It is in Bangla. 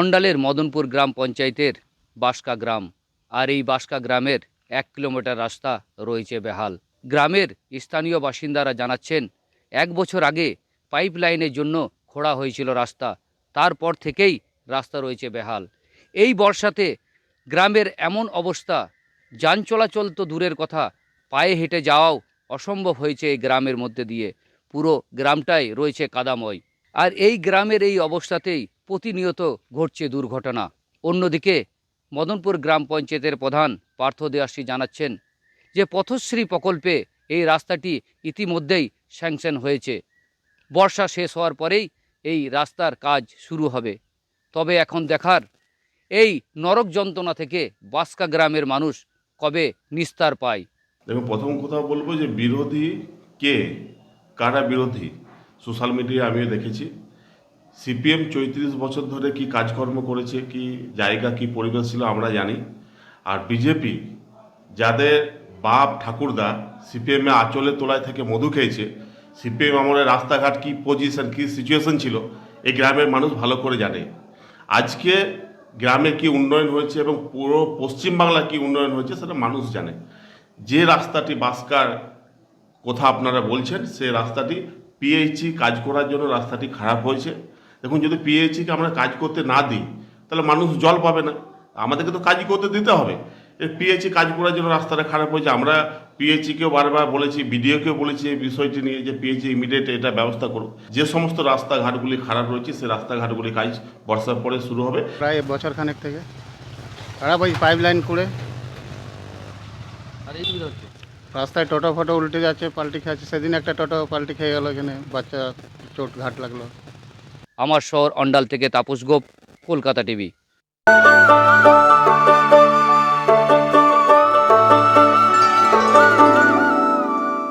অন্ডালের মদনপুর গ্রাম পঞ্চায়েতের বাসকা গ্রাম। আর এই বাসকা গ্রামের এক কিলোমিটার রাস্তা রয়েছে বেহাল। গ্রামের স্থানীয় বাসিন্দারা জানাচ্ছেন, এক বছর আগে পাইপ লাইনের জন্য খোঁড়া হয়েছিল রাস্তা। তারপর থেকেই রাস্তা রয়েছে বেহাল। এই বর্ষাতে গ্রামের এমন অবস্থা, যান চলাচল তো দূরের কথা, পায়ে হেঁটে যাওয়াও অসম্ভব হয়েছে এই গ্রামের মধ্যে দিয়ে। পুরো গ্রামটাই রয়েছে কাদাময়। আর এই গ্রামের এই অবস্থাতেই প্রতিনিয়ত ঘটছে দুর্ঘটনা। অন্যদিকে, মদনপুর গ্রাম পঞ্চায়েতের প্রধান পার্থ দেয়াসী জানাচ্ছেন যে, পথশ্রী প্রকল্পে এই রাস্তাটি ইতিমধ্যেই স্যাংশন হয়েছে। বর্ষা শেষ হওয়ার পরেই এই রাস্তার কাজ শুরু হবে। তবে এখন দেখার, এই নরক যন্ত্রণা থেকে বাসকা গ্রামের মানুষ কবে নিস্তার পায়? দেখুন, প্রথম কথা বলব যে, বিরোধী কে? কারা বিরোধী? সোশ্যাল মিডিয়ায় আমিও দেখেছি। সিপিএম চৌত্রিশ বছর ধরে কি কাজকর্ম করেছে, কি জায়গা, কি পরিবেশ ছিল আমরা জানি। আর বিজেপি যাদের বাপ ঠাকুরদা সিপিএমে আঁচলে তোলায় থেকে মধু খেয়েছে, সিপিএম আমলের রাস্তাঘাট কি পজিশন কি সিচুয়েশন ছিল, এই গ্রামের মানুষ ভালো করে জানে। আজকে গ্রামে কি উন্নয়ন হয়েছে এবং পুরো পশ্চিমবাংলা কি উন্নয়ন হয়েছে সেটা মানুষ জানে। যে রাস্তাটি বাসকার কথা আপনারা বলছেন, সে রাস্তাটি পিএইচি কাজ করার জন্য রাস্তাটি খারাপ হয়েছে। দেখুন যদি পিএইচিকে আমরা কাজ করতে না দিই তাহলে মানুষ জল পাবে না। আমাদেরকে তো কাজ করতে দিতে হবে। পিএইচি কাজ করার জন্য রাস্তাটা খারাপ হয়েছে। আমরা পিএইচিকেও বারবার বলেছি বিডিওকেও বলেছি এই বিষয়টি নিয়ে যে পিএইচি ইমিডিয়েট এটা ব্যবস্থা করুক। যে সমস্ত রাস্তাঘাটগুলি খারাপ রয়েছে সেই রাস্তাঘাটগুলি কাজ বর্ষার পরে শুরু হবে। প্রায় বছর খানেক থেকে। খারাপ ওই পাইপ লাইন করে। রাস্তায় টোটো ফটো উল্টে যাচ্ছে পাল্টি খাচ্ছে। সেদিন একটা টোটো পাল্টি খেয়ে গেল এখানে বাচ্চা চোট ঘাট লাগল। আমার শহর অন্ডাল থেকে তাপস গোপ কলকাতা টিভি।